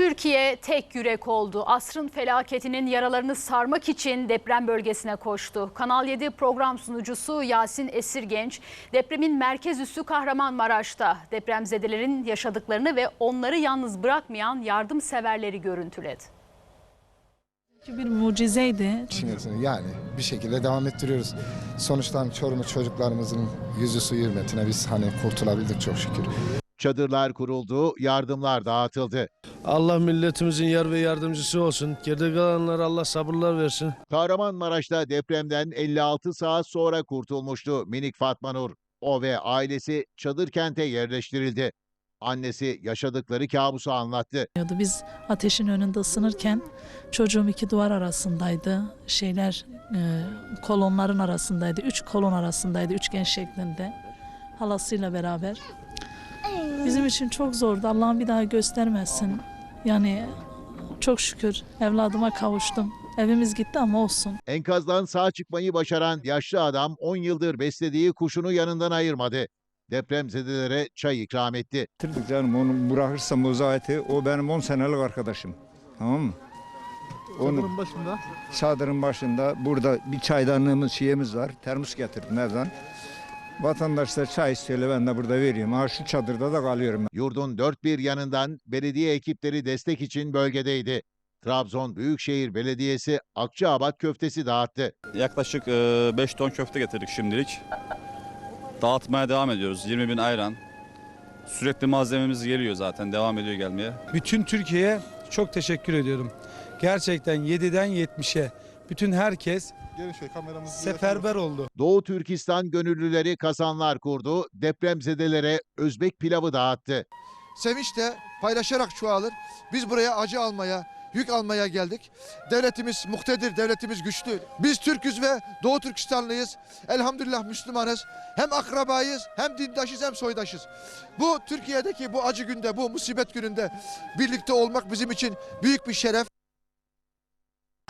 Türkiye tek yürek oldu. Asrın felaketinin yaralarını sarmak için deprem bölgesine koştu. Kanal 7 program sunucusu Yasin Esirgenç depremin merkez üssü Kahramanmaraş'ta depremzedelerin yaşadıklarını ve onları yalnız bırakmayan yardımseverleri görüntüledi. Bir mucizeydi. Düşünüyorsun yani bir şekilde devam ettiriyoruz. Sonuçta Çorum'u çocuklarımızın yüzü su hürmetine biz hani kurtulabildik çok şükür. Çadırlar kuruldu, yardımlar dağıtıldı. Allah milletimizin yar ve yardımcısı olsun. Geride kalanlara Allah sabırlar versin. Kahramanmaraş'ta depremden 56 saat sonra kurtulmuştu minik Fatma Nur. O ve ailesi çadır kente yerleştirildi. Annesi yaşadıkları kabusu anlattı. Biz ateşin önünde ısınırken çocuğum iki duvar arasındaydı. Şeyler e, kolonların arasındaydı. Üç kolon arasındaydı. Üçgen şeklinde. Halasıyla beraber. Bizim için çok zordu. Allah'ım bir daha göstermesin. Yani çok şükür evladıma kavuştum. Evimiz gitti ama olsun. Enkazdan sağ çıkmayı başaran yaşlı adam 10 yıldır beslediği kuşunu yanından ayırmadı. Depremzedelere çay ikram etti. Bitirdik canım onu bırakırsam o zaten o benim 10 senelik arkadaşım. Tamam mı? Onu başında. çadırın başında burada bir çaydanlığımız şeyimiz var. Termos getirdim evden. Vatandaşlar çay istiyorlar ben de burada veriyorum. Ha şu çadırda da kalıyorum. Yurdun dört bir yanından belediye ekipleri destek için bölgedeydi. Trabzon Büyükşehir Belediyesi Akçaabat köftesi dağıttı. Yaklaşık 5 ton köfte getirdik şimdilik. Dağıtmaya devam ediyoruz. 20 bin ayran. Sürekli malzememiz geliyor zaten. Devam ediyor gelmeye. Bütün Türkiye'ye çok teşekkür ediyorum. Gerçekten 7'den 70'e bütün herkes seferber oldu. Doğu Türkistan gönüllüleri kazanlar kurdu, depremzedelere Özbek pilavı dağıttı. Sevinç de paylaşarak çoğalır. Biz buraya acı almaya, yük almaya geldik. Devletimiz muktedir, devletimiz güçlü. Biz Türküz ve Doğu Türkistanlıyız. Elhamdülillah Müslümanız. Hem akrabayız, hem dindaşız, hem soydaşız. Bu Türkiye'deki bu acı günde, bu musibet gününde birlikte olmak bizim için büyük bir şeref.